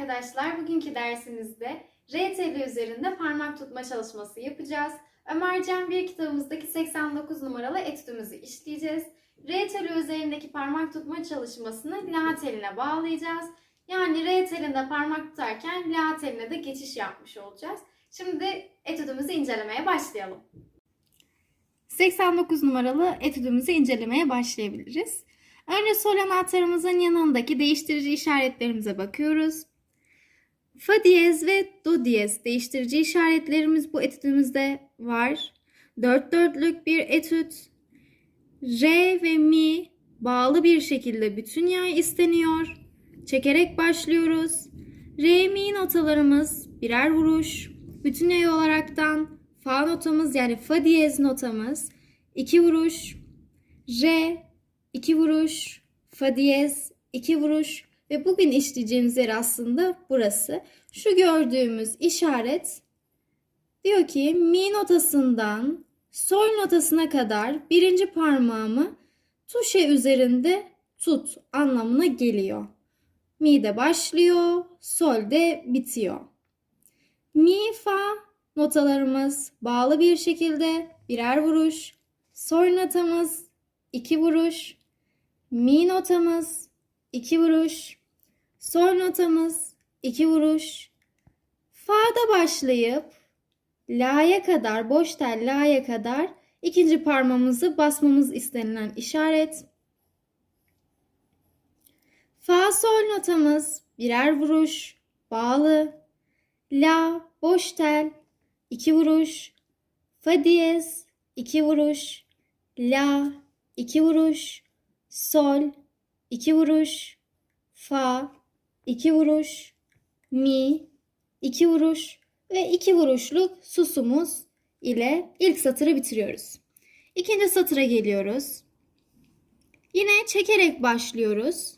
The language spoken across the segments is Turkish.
arkadaşlar. Bugünkü dersimizde R teli üzerinde parmak tutma çalışması yapacağız. Ömercan bir kitabımızdaki 89 numaralı etüdümüzü işleyeceğiz. R teli üzerindeki parmak tutma çalışmasını La teline bağlayacağız. Yani R telinde parmak tutarken La teline de geçiş yapmış olacağız. Şimdi etüdümüzü incelemeye başlayalım. 89 numaralı etüdümüzü incelemeye başlayabiliriz. Önce sol anahtarımızın yanındaki değiştirici işaretlerimize bakıyoruz. Fa diyez ve do diyez değiştirici işaretlerimiz bu etüdümüzde var. Dört dörtlük bir etüt. Re ve mi bağlı bir şekilde bütün yay isteniyor. Çekerek başlıyoruz. Re mi notalarımız birer vuruş. Bütün yay olaraktan fa notamız yani fa diyez notamız iki vuruş. Re 2 vuruş, fa diyez 2 vuruş ve bugün işleyeceğimiz yer aslında burası. Şu gördüğümüz işaret diyor ki mi notasından sol notasına kadar birinci parmağımı tuşe üzerinde tut anlamına geliyor. Mi de başlıyor, sol de bitiyor. Mi, fa notalarımız bağlı bir şekilde birer vuruş. Sol notamız iki vuruş. Mi notamız 2 vuruş. Sol notamız 2 vuruş. Fa'da başlayıp La'ya kadar, boş tel La'ya kadar ikinci parmağımızı basmamız istenilen işaret. Fa sol notamız birer vuruş, bağlı. La, boş tel, 2 vuruş. Fa diyez, 2 vuruş. La, 2 vuruş sol 2 vuruş, fa 2 vuruş, mi 2 vuruş ve 2 vuruşluk susumuz ile ilk satırı bitiriyoruz. İkinci satıra geliyoruz. Yine çekerek başlıyoruz.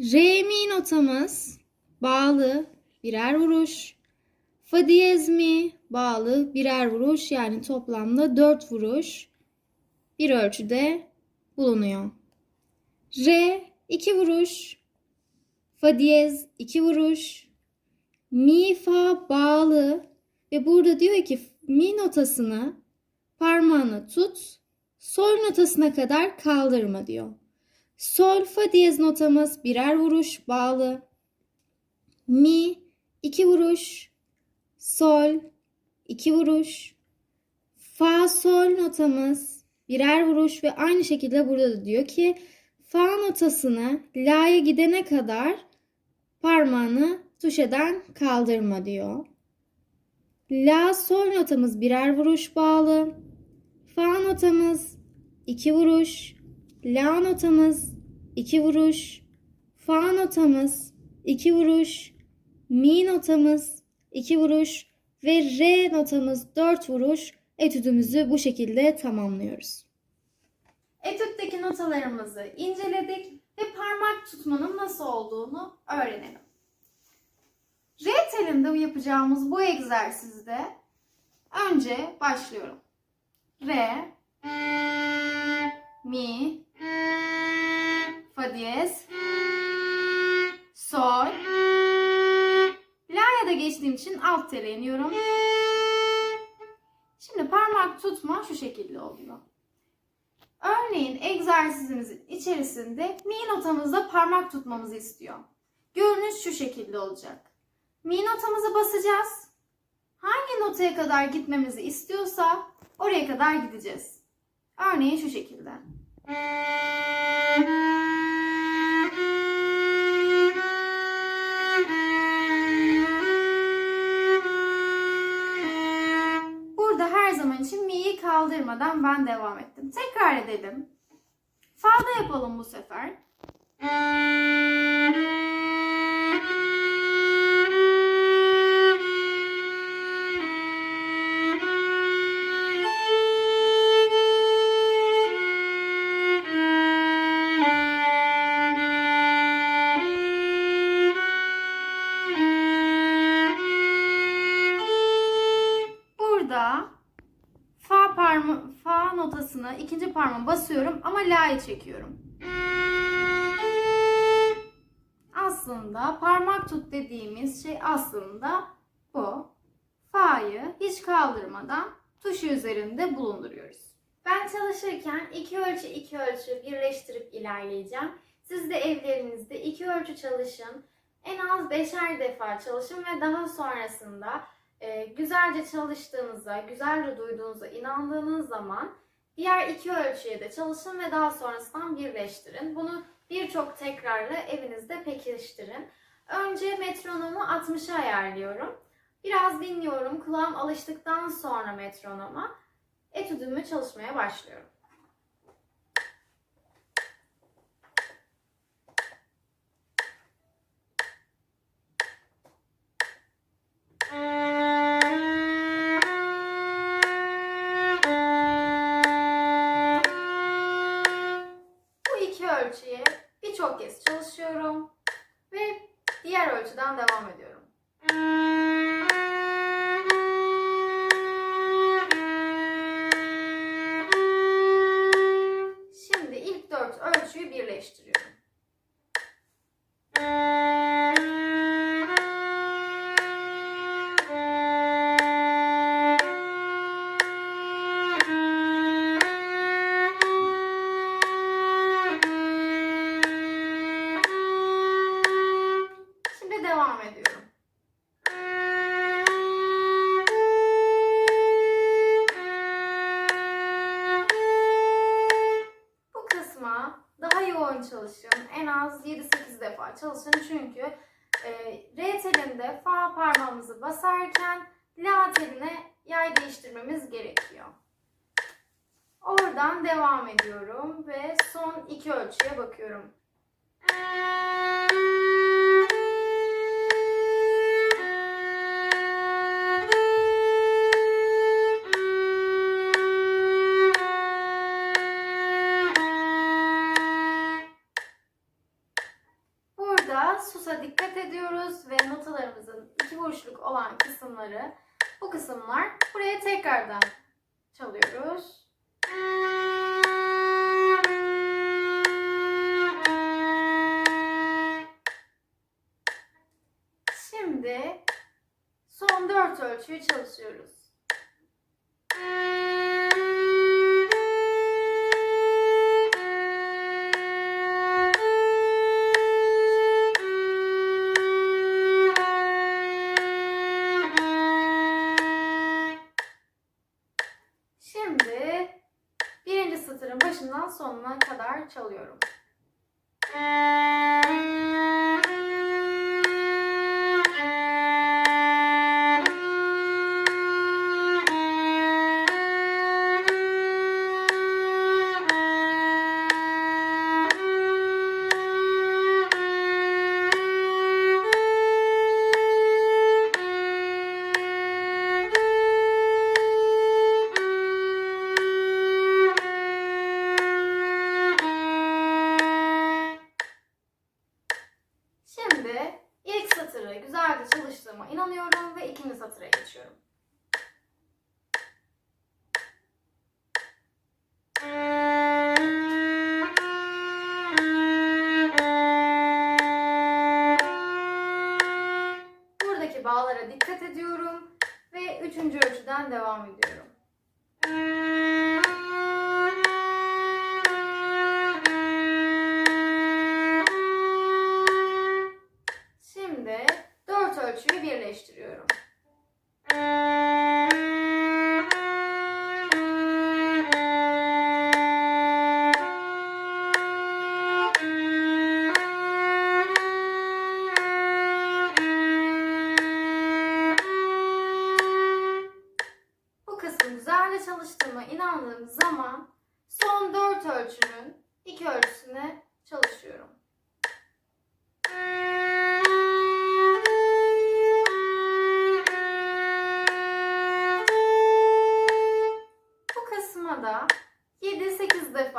Re mi notamız bağlı birer vuruş. Fa diyez mi bağlı birer vuruş yani toplamda 4 vuruş bir ölçüde bulunuyor. Re 2 vuruş. Fa diyez 2 vuruş. Mi fa bağlı ve burada diyor ki mi notasını parmağını tut. Sol notasına kadar kaldırma diyor. Sol fa diyez notamız birer vuruş bağlı. Mi 2 vuruş. Sol 2 vuruş. Fa sol notamız birer vuruş ve aynı şekilde burada da diyor ki fa notasını la'ya gidene kadar parmağını tuşeden kaldırma diyor. La sol notamız birer vuruş bağlı. Fa notamız iki vuruş. La notamız iki vuruş. Fa notamız iki vuruş. Mi notamız iki vuruş ve re notamız dört vuruş etüdümüzü bu şekilde tamamlıyoruz. Etütteki notalarımızı inceledik ve parmak tutmanın nasıl olduğunu öğrenelim. R telinde yapacağımız bu egzersizde önce başlıyorum. Re, mi, fa diyez, sol, la'ya da geçtiğim için alt tele iniyorum. Şimdi parmak tutma şu şekilde oluyor. Örneğin egzersizimizin içerisinde mi notamızda parmak tutmamızı istiyor. Görünüş şu şekilde olacak. Mi notamızı basacağız. Hangi notaya kadar gitmemizi istiyorsa oraya kadar gideceğiz. Örneğin şu şekilde. Kaldırmadan ben devam ettim. Tekrar edelim. Fa'da yapalım bu sefer. Parma fa notasını ikinci parmağımı basıyorum ama la'yı çekiyorum. Aslında parmak tut dediğimiz şey aslında bu. Fa'yı hiç kaldırmadan tuşu üzerinde bulunduruyoruz. Ben çalışırken iki ölçü iki ölçü birleştirip ilerleyeceğim. Siz de evlerinizde iki ölçü çalışın. En az beşer defa çalışın ve daha sonrasında e, güzelce çalıştığınıza, güzelce duyduğunuza inandığınız zaman diğer iki ölçüye de çalışın ve daha sonrasında birleştirin. Bunu birçok tekrarla evinizde pekiştirin. Önce metronomu 60'a ayarlıyorum. Biraz dinliyorum. Kulağım alıştıktan sonra metronoma etüdümü çalışmaya başlıyorum. Birçok kez çalışıyorum ve diğer ölçüden devam ediyorum. R telinde fa parmağımızı basarken la teline yay değiştirmemiz gerekiyor. Oradan devam ediyorum ve son iki ölçüye bakıyorum. Susa dikkat ediyoruz ve notalarımızın iki vuruşluk olan kısımları bu kısımlar buraya tekrardan çalıyoruz. Şimdi son dört ölçüyü çalışıyoruz. Bağlara dikkat ediyorum ve üçüncü ölçüden devam ediyorum.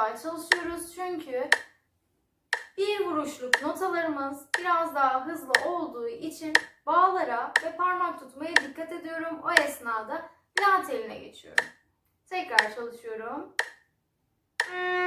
7-8 defa çalışıyoruz çünkü bir vuruşluk notalarımız biraz daha hızlı olduğu için bağlara ve parmak tutmaya dikkat ediyorum. O esnada la teline geçiyorum. Tekrar çalışıyorum. ilerliyorum.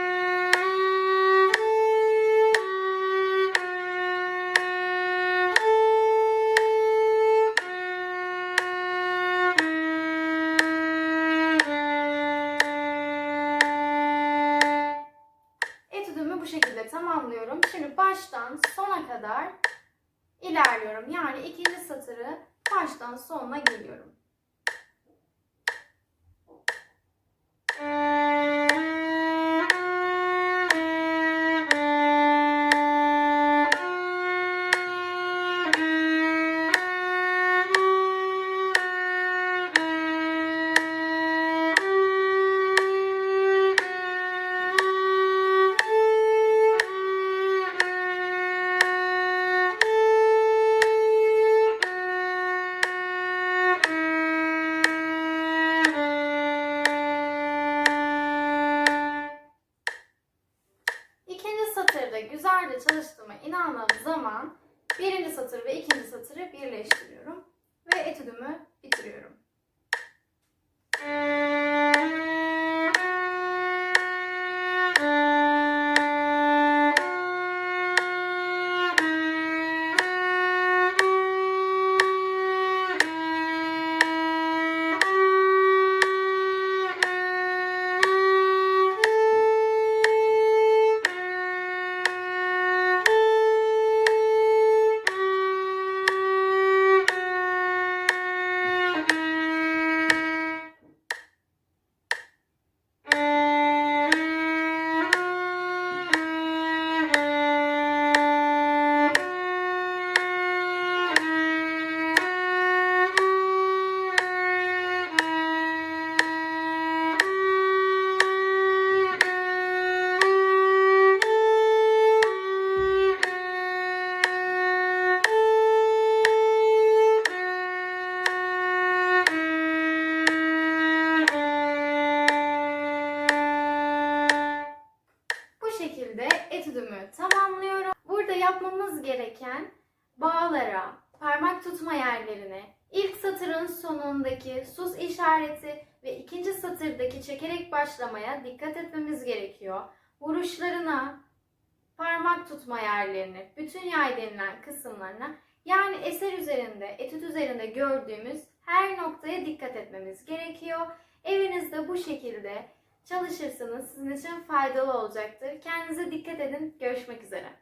Sus işareti ve ikinci satırdaki çekerek başlamaya dikkat etmemiz gerekiyor. Vuruşlarına, parmak tutma yerlerine, bütün yay denilen kısımlarına yani eser üzerinde, etüt üzerinde gördüğümüz her noktaya dikkat etmemiz gerekiyor. Evinizde bu şekilde çalışırsanız sizin için faydalı olacaktır. Kendinize dikkat edin. Görüşmek üzere.